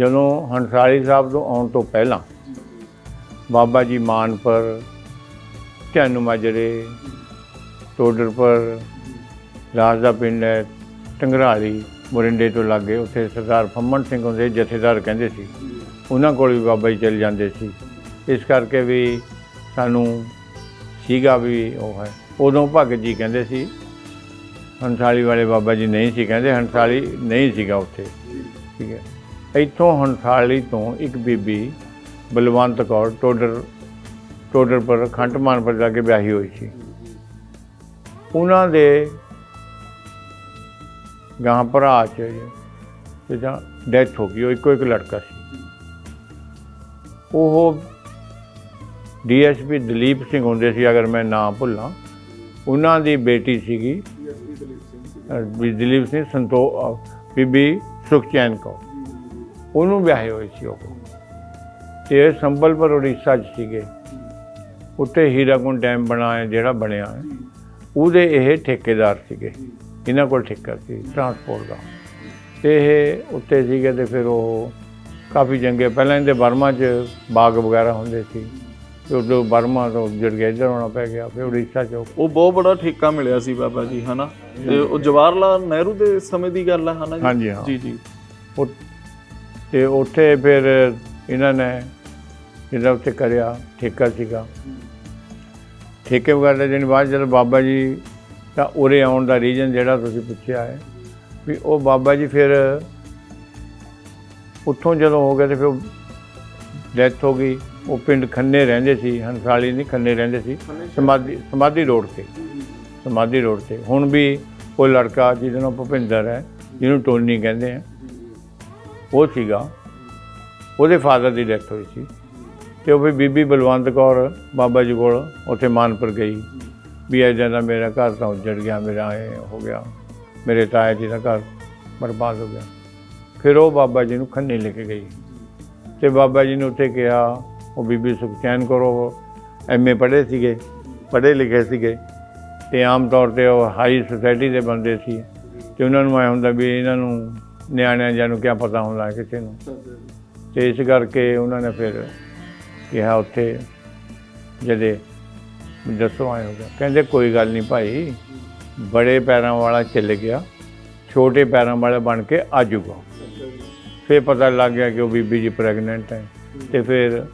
ਜਦੋਂ ਹੰਸਾਲੀ ਸਾਹਿਬ ਤੋਂ ਆਉਣ ਤੋਂ ਪਹਿਲਾਂ ਬਾਬਾ ਜੀ ਮਾਨਪੁਰ ਧਿਆਨੂ ਮਾਜਰੇ, ਟੋਡਰਪੁਰ, ਰਾਜ ਦਾ ਪਿੰਡ ਹੈ ਟੰਗਰਾਲੀ ਮੋਰਿੰਡੇ ਤੋਂ ਲਾਗੇ ਉੱਥੇ ਸਰਦਾਰ ਫੰਮਣ ਸਿੰਘ ਹੁੰਦੇ ਜਥੇਦਾਰ ਕਹਿੰਦੇ ਸੀ। ਉਹਨਾਂ ਕੋਲ ਵੀ ਬਾਬਾ ਜੀ ਚਲੇ ਜਾਂਦੇ ਸੀ। ਇਸ ਕਰਕੇ ਵੀ ਸਾਨੂੰ ਸੀਗਾ ਵੀ ਉਹ ਹੈ। ਉਦੋਂ ਭਗਤ ਜੀ ਕਹਿੰਦੇ ਸੀ, ਹੰਸਾਲੀ ਵਾਲੇ ਬਾਬਾ ਜੀ ਨਹੀਂ ਸੀ, ਕਹਿੰਦੇ ਹੰਸਾਲੀ ਨਹੀਂ ਸੀਗਾ ਉੱਥੇ। ਠੀਕ ਹੈ। ਇੱਥੋਂ ਹੰਸਾਲੀ ਤੋਂ ਇੱਕ ਬੀਬੀ ਬਲਵੰਤ ਕੌਰ ਟੋਡਰ ਟੋਡਰ ਪਰ ਖੰਡਮਾਨ ਪਰ ਜਾ ਕੇ ਵਿਆਹੀ ਹੋਈ ਸੀ। ਉਹਨਾਂ ਦੇ ਗਾਂ ਭਰਾ ਚ ਜਿਹਦਾ ਡੈਥ ਹੋ ਗਈ ਉਹ ਇੱਕੋ ਇੱਕ ਲੜਕਾ ਸੀ। ਉਹ ਡੀਐਸਪੀ ਦਲੀਪ ਸਿੰਘ ਹੁੰਦੇ ਸੀ ਅਗਰ ਮੈਂ ਨਾਮ ਭੁੱਲਾਂ ਉਹਨਾਂ ਦੀ ਬੇਟੀ ਸੀਗੀ ਅਹ ਵੀ ਦਲੀਪ ਸਿੰਘ ਸੰਤੋ ਬੀਬੀ ਸੁਖਚੈਨ ਕੌਰ। ਉਹਨੂੰ ਵਿਆਹੇ ਹੋਏ ਸੀ ਉਹ। ਤੇ ਇਹ ਸੰਬਲਪੁਰ ਉੜੀਸਾ 'ਚ ਸੀਗੇ। ਉੱਤੇ ਹੀਰਾਕੁੰਡ ਡੈਮ ਬਣਾਇਆ ਜਿਹੜਾ ਬਣਿਆ ਉਹਦੇ ਇਹ ਠੇਕੇਦਾਰ ਸੀਗੇ। ਇਹਨਾਂ ਕੋਲ ਠੇਕਾ ਸੀ ਟਰਾਂਸਪੋਰਟ ਦਾ। ਤੇ ਇਹ ਉੱਤੇ ਸੀਗੇ ਤੇ ਫਿਰ ਉਹ ਕਾਫੀ ਚੰਗੇ ਪਹਿਲਾਂ ਇਹਦੇ ਬਰਮਾ 'ਚ ਬਾਗ ਵਗੈਰਾ ਹੁੰਦੇ ਸੀ। ਤੇ ਉਦੋਂ ਬਰਮਾ ਤੋਂ ਜੜ ਗਿਆ ਇੱਧਰ ਆਉਣਾ ਪੈ ਗਿਆ ਫਿਰ ਉੜੀਸਾ 'ਚ ਉਹ ਬਹੁਤ ਬੜਾ ਠੇਕਾ ਮਿਲਿਆ ਸੀ ਬਾਬਾ ਜੀ ਹਨਾ? ਤੇ ਉਹ ਜਵਾਹਰ ਲਾਲ ਨਹਿਰੂ ਦੇ ਸਮੇਂ ਦੀ ਗੱਲ ਹੈ ਹਨਾ ਜੀ? ਜੀ ਜੀ। ਉਹ- ਤੇ ਉੱਥੇ ਫਿਰ ਇਹਨਾਂ ਨੇ ਜਿਹਦਾ ਉੱਥੇ ਕਰਿਆ ਠੇਕਾ ਸੀਗਾ। ਠੇਕੇ ਵਗੈਰਾ ਦੇ ਦਿਨ ਬਾਅਦ ਜਦੋਂ ਬਾਬਾ ਜੀ ਦਾ ਉਰੇ ਆਉਣ ਦਾ ਰੀਜਨ ਜਿਹੜਾ ਤੁਸੀਂ ਪੁੱਛਿਆ ਹੈ ਵੀ ਉਹ ਬਾਬਾ ਜੀ ਫਿਰ ਉੱਥੋਂ ਜਦੋਂ ਹੋ ਗਏ ਤੇ ਫਿਰ ਡੈਥ ਹੋ ਗਈ। ਉਹ ਪਿੰਡ ਖੰਨੇ ਰਹਿੰਦੇ ਸੀ ਹੰਸਾਲੀ ਨਹੀਂ ਖੰਨੇ ਰਹਿੰਦੇ ਸੀ ਸਮਾਧੀ ਸਮਾਧੀ ਰੋਡ ਤੇ। ਸਮਾਧੀ ਰੋਡ ਤੇ। ਹੁਣ ਵੀ ਉਹ ਲੜਕਾ ਜਿਹਦਾ ਨਾਮ ਭੁਪਿੰਦਰ ਹੈ ਜਿਹਨੂੰ ਟੋਨੀ ਕਹਿੰਦੇ ਆ ਉਹ ਸੀਗਾ। ਉਹਦੇ ਫਾਦਰ ਦੀ ਡੈਥ ਹੋਈ ਸੀ। ਤੇ ਉਹ ਵੀ ਬੀਬੀ ਬਲਵੰਤ ਕੌਰ ਬਾਬਾ ਜੀ ਕੋਲ ਉੱਥੇ ਮਾਨਪੁਰ ਗਈ। ਵੀ ਇਹ ਦਾ ਮੇਰਾ ਘਰ ਤਾਂ ਉੱਜੜ ਗਿਆ, ਮੇਰਾ ਇਹ ਹੋ ਗਿਆ। ਮੇਰੇ ਤਾਇਆ ਜੀ ਦਾ ਘਰ ਬਰਬਾਦ ਹੋ ਗਿਆ। ਫਿਰ ਉਹ ਬਾਬਾ ਜੀ ਨੂੰ ਖੰਨੇ ਲੈ ਕੇ ਗਈ। ਤੇ ਬਾਬਾ ਜੀ ਨੇ ਉੱਥੇ ਕਿਹਾ, ਉਹ ਬੀਬੀ ਸੁਖਚੈਨ ਕੌਰ ਉਹ ਐਮਏ ਪੜ੍ਹੇ ਸੀਗੇ, ਪੜ੍ਹੇ ਲਿਖੇ ਸੀਗੇ। ਤੇ ਆਮ ਤੌਰ ਤੇ ਉਹ ਹਾਈ ਸੋਸਾਇਟੀ ਦੇ ਬੰਦੇ ਸੀ। ਤੇ ਉਹਨਾਂ ਨੂੰ ਐ ਹੁੰਦਾ ਵੀ ਇਹਨਾਂ ਨੂੰ ਨਿਆਣਿਆਂ ਜਾਂ ਨੂੰ ਕੀ ਪਤਾ ਹੁੰਦਾ ਕਿਸੇ ਨੂੰ। ਤੇ ਇਸ ਕਰਕੇ ਉਹਨਾਂ ਨੇ ਫਿਰ ਕਿਹਾ ਉੱਥੇ ਜਦੇ ਦੱਸੋ ਆਏ ਹੋ ਗਿਆ। ਕਹਿੰਦੇ ਕੋਈ ਗੱਲ ਨਹੀਂ ਭਾਈ ਬੜੇ ਪੈਰਾਂ ਵਾਲਾ ਚੱਲ ਗਿਆ ਛੋਟੇ ਪੈਰਾਂ ਵਾਲਾ ਬਣ ਕੇ ਆ ਜਾਊਗਾ ਫਿਰ ਪਤਾ ਲੱਗ ਗਿਆ ਕਿ ਉਹ ਬੀਬੀ ਜੀ ਪ੍ਰੈਗਨੈਂਟ ਹੈ ਤੇ ਫਿਰ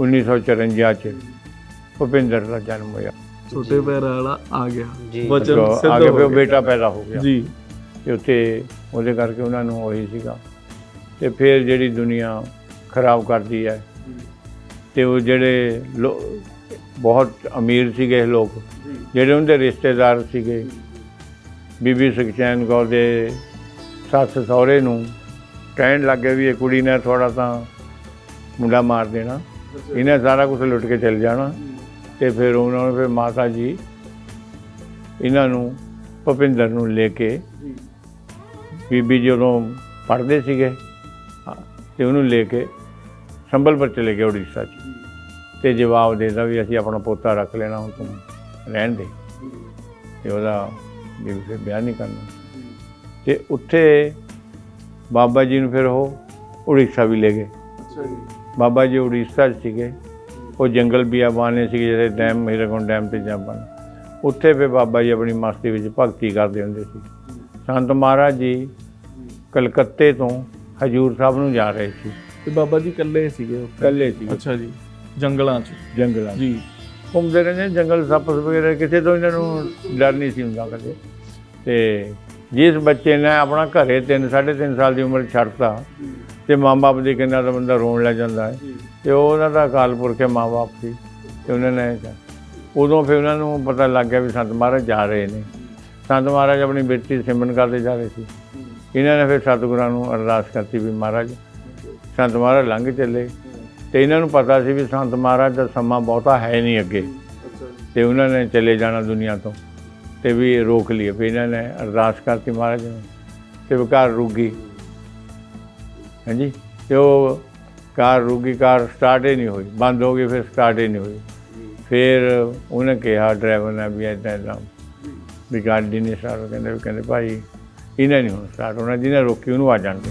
1954 ਚ ਭੁਪਿੰਦਰ ਦਾ ਜਨਮ ਹੋਇਆ। ਛੋਟੇ ਪੈਰ ਵਾਲਾ ਆ ਗਿਆ। ਜੀ। ਮਤਲਬ ਸਿੱਧ ਹੋ ਫਿਰ ਗਿਆ। ਬੇਟਾ ਪੈਦਾ ਹੋ ਗਿਆ। ਜੀ। ਤੇ ਉੱਥੇ ਉਹਦੇ ਕਰਕੇ ਉਹਨਾਂ ਨੂੰ ਉਹੀ ਸੀਗਾ। ਤੇ ਫਿਰ ਜਿਹੜੀ ਦੁਨੀਆ ਖਰਾਬ ਕਰਦੀ ਹੈ ਤੇ ਉਹ ਜਿਹੜੇ ਲੋ- ਬਹੁਤ ਅਮੀਰ ਸੀਗੇ ਲੋਕ ਜਿਹੜੇ ਉਹਦੇ ਰਿਸ਼ਤੇਦਾਰ ਸੀਗੇ ਬੀਬੀ ਸੁਖਚੈਨ ਕੌਰ ਦੇ ਸੱਸ ਸਹੁਰੇ ਨੂੰ ਕਹਿਣ ਲੱਗੇ ਵੀ ਇਹ ਕੁੜੀ ਨੇ ਥੋੜਾ ਤਾਂ ਮੁੰਡਾ ਮਾਰ ਦੇਣਾ ਇਹਨੇ ਸਾਰਾ ਕੁਝ ਲੁੱਟ ਕੇ ਚਲ ਜਾਣਾ। ਤੇ ਫਿਰ ਉਹਨਾਂ ਨੇ ਫਿਰ ਮਾਤਾ ਜੀ ਇਹਨਾਂ ਨੂੰ ਭੁਪਿੰਦਰ ਨੂੰ ਲੈ ਕੇ ਬੀਬੀ ਜਦੋਂ ਪੜ੍ਹਦੇ ਸੀਗੇ ਤੇ ਉਹਨੂੰ ਲੈ ਕੇ ਸੰਬਲਪੁਰ ਚਲੇ ਗਏ ਉੜੀਸਾ 'ਚ। ਤੇ ਜਵਾਬ ਦੇਦਾ ਵੀ ਅਸੀਂ ਆਪਣਾ ਪੋਤਾ ਰੱਖ ਲੈਣਾ ਹੁਣ ਤੂੰ ਰਹਿਣ ਦੇ। ਤੇ ਉਹਦਾ ਵੀ ਫਿਰ ਵਿਆਹ ਨਹੀਂ ਕਰਨਾ। ਤੇ ਉੱਥੇ ਬਾਬਾ ਜੀ ਨੂੰ ਫਿਰ ਉਹ ਉੜੀਸਾ ਵੀ ਲੈ ਗਏ। ਅੱਛਾ ਜੀ। ਬਾਬਾ ਜੀ ਉੜੀਸਾ 'ਚ ਸੀਗੇ। ਉਹ ਜੰਗਲ ਬਿਆਬਾਨੇ ਸੀਗੇ ਜਿਹੜੇ ਡੈਮ ਹੀਰਾਕੁੰਡ ਡੈਮ ਤੇ ਜਾਂਬਨ ਉੱਥੇ ਫਿਰ ਬਾਬਾ ਜੀ ਆਪਣੀ ਮਸਤੀ ਵਿੱਚ ਭਗਤੀ ਕਰਦੇ ਹੁੰਦੇ ਸੀ। ਸੰਤ ਮਹਾਰਾਜ ਜੀ ਕਲਕੱਤੇ ਤੋਂ ਹਜੂਰ ਸਾਹਿਬ ਨੂੰ ਜਾ ਰਹੇ ਸੀ। ਤੇ ਬਾਬਾ ਜੀ ਇਕੱਲੇ ਸੀਗੇ ਉੱਥੇ? ਇਕੱਲੇ ਸੀ ਅੱਛਾ ਜੀ ਜੰਗਲਾਂ 'ਚ? ਜੰਗਲਾਂ 'ਚ। ਜੀ। ਘੁੰਮਦੇ ਰਹਿੰਦੇ ਜੰਗਲ ਸੱਪ ਵਗੈਰਾ ਕਿਸੇ ਤੋਂ ਇਹਨਾਂ ਨੂੰ ਡਰ ਨਹੀਂ ਸੀ ਹੁੰਦਾ ਕਦੇ। ਤੇ ਜਿਸ ਬੱਚੇ ਨੇ ਆਪਣਾ ਘਰੇ 3 3.5 ਸਾਲ ਦੀ ਉਮਰ 'ਚ ਛੱਡਤਾ ਤੇ ਮਾਂ-ਬਾਪ ਦੀ ਕਿੰਨਾ ਤਾਂ ਬੰਦਾ ਰੋਣ ਲੱਗ ਜਾਂਦਾ ਹੈ। ਤੇ ਉਹ ਉਹਨਾਂ ਦਾ ਅਕਾਲ ਪੁਰਖ ਹੈ ਮਾਂ-ਬਾਪ ਸੀ ਤੇ ਉਹਨਾਂ ਨੇ ਕਿਹਾ- ਉਦੋਂ ਫਿਰ ਉਹਨਾਂ ਨੂੰ ਪਤਾ ਲੱਗ ਗਿਆ ਵੀ ਸੰਤ ਮਹਾਰਾਜ ਜਾ ਰਹੇ ਨੇ। ਸੰਤ ਮਹਾਰਾਜ ਆਪਣੀ ਬੇਟੀ ਸਿਮਰਨ ਕਰਦੇ ਜਾ ਰਹੇ ਸੀ। ਇਹਨਾਂ ਨੇ ਫਿਰ ਸਤਿਗੁਰਾਂ ਨੂੰ ਅਰਦਾਸ ਕਰਤੀ ਵੀ ਮਹਾਰਾਜ, ਸੰਤ ਮਹਾਰਾਜ ਲੰਘ ਚੱਲੇ। ਤੇ ਇਹਨਾਂ ਨੂੰ ਪਤਾ ਸੀ ਵੀ ਸੰਤ ਮਹਾਰਾਜ ਦਾ ਸਮਾਂ ਬਹੁਤਾ ਹੈ ਨਹੀਂ ਅੱਗੇ। ਅੱਛਾ ਤੇ ਉਹਨਾਂ ਨੇ ਚਲੇ ਜਾਣਾ ਦੁਨੀਆ ਤੋਂ। ਤੇ ਵੀ ਰੋਕ ਲਈ ਫਿਰ ਇਹਨਾਂ ਨੇ ਅਰਦਾਸ ਕਰਤੀ ਮਹਾਰਾਜ ਨੇ। ਤੇ ਉਹ ਕਾਰ ਰੁਕ ਗਈ ਹਾਂਜੀ? ਤੇ ਉਹ ਕਾਰ ਰੁਕ ਕਾਰ ਸਟਾਰਟ ਹੀ ਨਹੀਂ ਹੋਈ। ਬੰਦ ਹੋ ਗਈ, ਫਿਰ ਸਟਾਰਟ ਹੀ ਨਹੀਂ ਹੋਈ। ਫਿਰ ਉਹਨੇ ਕਿਹਾ ਡਰਾਈਵਰ ਨੇ ਵੀ ਇੱਦਾਂ ਇੱਦਾਂ ਵੀ ਗੱਡੀ ਨਹੀਂ ਸਟਾਰਟ ਕਹਿੰਦੇ ਵੀ ਕਹਿੰਦੇ ਭਾਈ, ਇਹਨੇ ਨਹੀਂ ਹੁਣ ਸਟਾਰਟ ਹੋਣਾ ਜਿਹਨੇ ਰੋਕੀ ਉਹਨੂੰ ਆ ਜਾਣਗੇ।